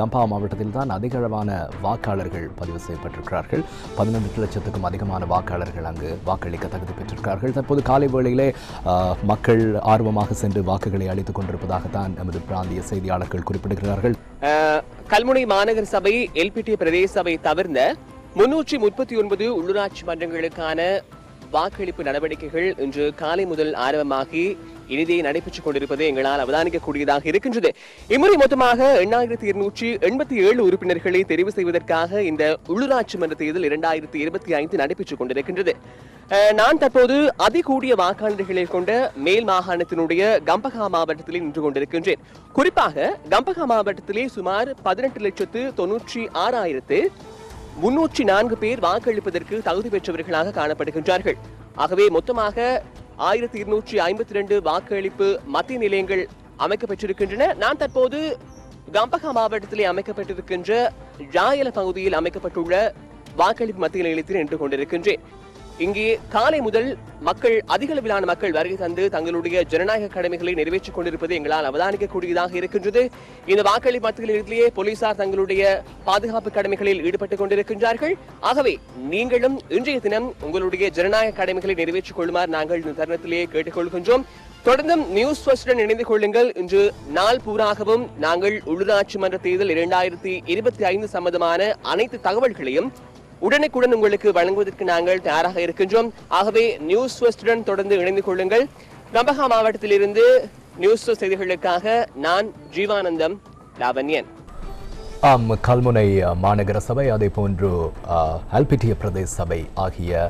கம்பா மாவட்டத்தில் தான் அதிகளவான வாக்காளர்கள் பதிவு செய்யப்பட்டிருக்கிறார்கள். பதினெட்டு லட்சத்துக்கும் அதிகமான வாக்காளர்கள் அங்கு வாக்களிக்க தகுதி பெற்றிருக்கிறார்கள். தற்போது காலை வேளையிலே மக்கள் ஆர்வமாக சென்று வாக்குகளை அளித்துக் கொண்டிருப்பதாகத்தான் நமது பிராந்திய செய்தியாளர்கள் குறிப்பிடுகிறார்கள். கல்முனை மாநகர சபை எல்பிடி பிரதேச சபை தவிர்ந்த முன்னூற்றி முப்பத்தி ஒன்பது உள்ளூராட்சி மன்றங்களுக்கான வாக்களிப்பு நடவடிக்கைகள் இன்று காலை முதல் ஆரம்பமாகி இனிதே நடைபெற்றுக் கொண்டிருப்பதை எங்களால் அவதானிக்கக்கூடியதாக இருக்கின்றது. இம்முறை மொத்தமாக எண்ணாயிரத்தி இருநூற்றி எண்பத்தி ஏழு உறுப்பினர்களை தெரிவு செய்வதற்காக இந்த உள்ளூராட்சி மன்ற தேர்தல் இரண்டாயிரத்தி இருபத்தி ஐந்து நடைபெற்றுக் கொண்டிருக்கின்றது. அஹ், நான் தற்போது அதிகூடிய வாக்காளர்களை கொண்ட மேல் மாகாணத்தினுடைய கம்பகா மாவட்டத்தில் நின்று கொண்டிருக்கின்றேன். குறிப்பாக கம்பகா மாவட்டத்திலே சுமார் பதினெட்டு லட்சத்து தொன்னூற்றி ஆறாயிரத்து முன்னூற்றி நான்கு பேர் வாக்களிப்பதற்கு தகுதி பெற்றவர்களாக காணப்படுகின்றார்கள். ஆகவே மொத்தமாக ஆயிரத்தி இருநூற்றி ஐம்பத்தி ரெண்டு வாக்களிப்பு மத்திய நிலையங்கள் அமைக்கப்பட்டிருக்கின்றன. நான் தற்போது கம்பகா மாவட்டத்திலே அமைக்கப்பட்டிருக்கின்ற ஜாயல பகுதியில் அமைக்கப்பட்டுள்ள வாக்களிப்பு மத்திய நிலையத்தில் நின்று கொண்டிருக்கின்றேன். இங்கே காலை முதல் மக்கள் அதிக அளவிலான மக்கள் வருகை தந்து தங்களுடைய ஜனநாயக கடமைகளை நிறைவேற்றிக் கொண்டிருப்பது எங்களால் அவதானிக்கக்கூடியதாக இருக்கின்றது. இந்த வாக்களிப்பு மத்திய போலீசார் தங்களுடைய பாதுகாப்பு கடமைகளில் ஈடுபட்டுக் கொண்டிருக்கின்றார்கள். ஆகவே நீங்களும் இன்றைய தினம் உங்களுடைய ஜனநாயக கடமைகளை நிறைவேற்றிக் கொள்ளுமாறு நாங்கள் இந்த தருணத்திலேயே கேட்டுக்கொள்கின்றோம். தொடர்ந்தும் நியூஸ் ஃபர்ஸ்டுடன் இணைந்து கொள்ளுங்கள். இன்று நாள் பூராகவும் நாங்கள் உள்ளூராட்சி மன்ற தேர்தல் இரண்டாயிரத்தி இருபத்தி ஐந்து சம்பந்தமான அனைத்து தகவல்களையும் உடனுக்குடன் உங்களுக்கு வழங்குவதற்கு நாங்கள் தயாராக இருக்கின்றோம். ஆகவே நியூஸ் ஃபர்ஸ்டுடன் தொடர்ந்து இணைந்து கொள்ளுங்கள். கம்பகா மாவட்டத்திலிருந்து நியூஸ் செய்திகளுக்காக நான் ஜீவானந்தம் லாவண்யன். ஆம் கல்முனை மாநகர சபை அதே போன்று அல்பிட்டிய பிரதேச சபை ஆகிய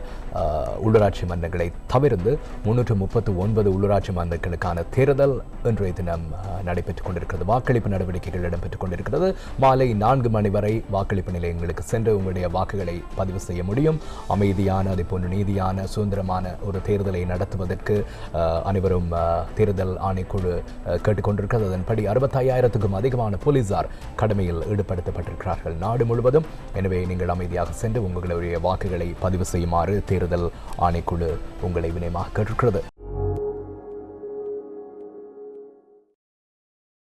உள்ளூராட்சி மன்றங்களை தவிர்த்து முன்னூற்று முப்பத்து ஒன்பது உள்ளூராட்சி மன்றங்களுக்கான தேர்தல் இன்றைய தினம் நடைபெற்றுக் கொண்டிருக்கிறது. வாக்களிப்பு நடவடிக்கைகள் இடம்பெற்றுக் கொண்டிருக்கிறது. மாலை நான்கு மணி வரை வாக்களிப்பு நிலையங்களுக்கு சென்று உங்களுடைய வாக்குகளை பதிவு செய்ய முடியும். அமைதியான அதே போன்று நீதியான சுதந்திரமான ஒரு தேர்தலை நடத்துவதற்கு அனைவரும் தேர்தல் ஆணைக்குழு கேட்டுக்கொண்டிருக்கிறது. அதன்படி அறுபத்தாயிரத்துக்கும் அதிகமான போலீசார் கடமையில் ஈடுபடுத்தப்பட்டிருக்கிறார்கள். நாடு முழுவதும். எனவே நீங்கள் அமைதியாக சென்று உங்களுடைய வாக்குகளை பதிவு செய்யுமாறு தேர்தல் ஆணைக்குழு உங்களை வினயமாக கேட்டிருக்கிறது.